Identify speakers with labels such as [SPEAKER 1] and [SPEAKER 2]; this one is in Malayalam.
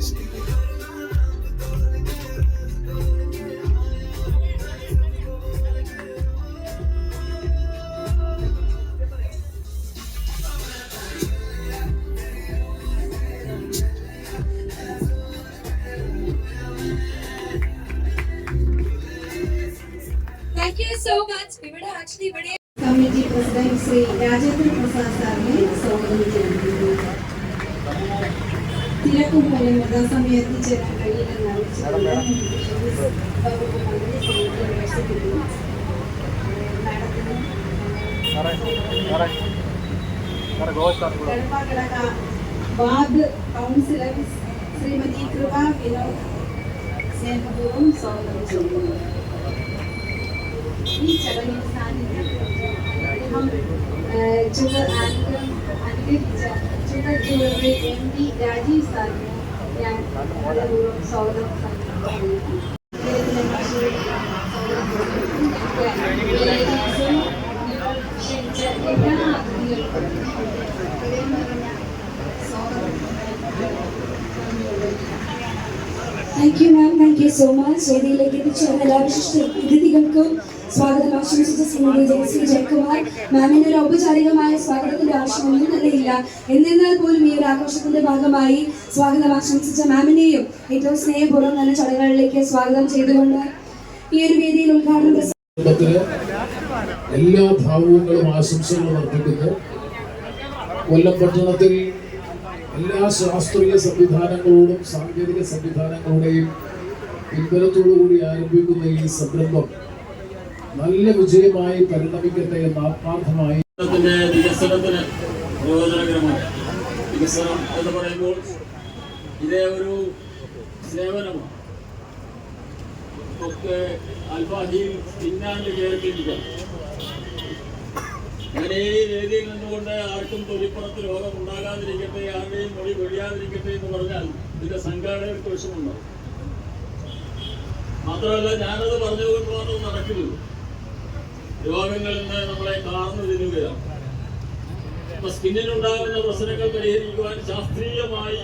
[SPEAKER 1] busy. Thank you so much. We would
[SPEAKER 2] actually. Committee President Sri Rajendra Prasad Sarne, so തിരക്കും പോലെ യഥാസമയം എത്തിച്ചേരാൻ കഴിയില്ലെന്ന് അറിയിച്ചിട്ടുള്ള വകുപ്പ് മന്ത്രി ശ്രീ മേഴ്സിക്കുട്ടി. മാഡത്തിന് കടപ്പാക്കടക വാർഡ് കൗൺസിലർ ശ്രീമതി കൃപ വിനോദ് സ്നേഹപൂർവം സ്വാഗതം ചെയ്യുന്നു. ഈ ചടങ്ങിൽ സാന്നിധ്യം അദ്ദേഹം ചുഗർ അനുകരിച്ച ചുഗർ ജുവലറി എം ഡി രാജീവ് സാറിന് ഞാൻ ഹൃദയപൂർവ്വം സ്വാഗതം ചെയ്യുന്നു. അദ്ദേഹത്തിനെ ഭാഷയിൽ സ്വാഗതം ചെയ്യുന്നു. ലേഡീസും ക്ഷണിച്ച എല്ലാ അതിഥികൾക്കും ഹൃദയം നിറഞ്ഞ സ്വാഗതം നന്ദിയോടെ
[SPEAKER 3] thank you ma'am thank you so much വേദിയിലേക്ക് എത്തിച്ചേർന്ന എല്ലാ വിശിഷ്ട അതിഥികൾക്കും സ്വാഗതം. ആശംസിച്ച ശ്രീമതി ജയശ്രീ ജയകുമാർ. മാമിന് ഒരു ഔപചാരികമായ സ്വാഗതത്തിന്റെ ആവശ്യമൊന്നും തന്നെയില്ല എന്നിരുന്നാൽ പോലും ഈ ഒരു ആഘോഷത്തിന്റെ ഭാഗമായി സ്വാഗതം ആശംസിച്ച മാമിനെയും ഏറ്റവും സ്നേഹപൂർവം തന്നെ ചടങ്ങുകളിലേക്ക് സ്വാഗതം ചെയ്തുകൊണ്ട് ഈ ഒരു വേദിയിൽ ഉദ്ഘാടനം
[SPEAKER 4] എല്ലാ ഭാവുകങ്ങളും ആശംസകളും അർപ്പിക്കുന്നു. കൊല്ലം പട്ടണത്തിൽ എല്ലാ ശാസ്ത്രീയ സംവിധാനങ്ങളോടും സാങ്കേതിക സംവിധാനങ്ങളുടെയും പിൻബലത്തോടു കൂടി ആരംഭിക്കുന്ന ഈ സംരംഭം നല്ല വിജയമായി പരിണമിക്കട്ടെ എന്ന് ആത്മാർത്ഥമായി
[SPEAKER 5] വികസനത്തിന് രീതിയിൽ നിന്നുകൊണ്ട് ആർക്കും തൊലിപ്പുറത്ത് രോഗം ഉണ്ടാകാതിരിക്കട്ടെ ആരുടെയും മൊഴി എന്ന് പറഞ്ഞാൽ ഇതിന്റെ സംഘാടകർക്ക് മാത്രമല്ല ഞാനത് നടക്കില്ലല്ലോ രോഗങ്ങളിൽ നിന്ന് നമ്മളെ കാർന്നു തിന്നുകയാണ് അപ്പൊ സ്കിന്നിനുണ്ടാകുന്ന പ്രശ്നങ്ങൾ പരിഹരിക്കുവാൻ ശാസ്ത്രീയമായി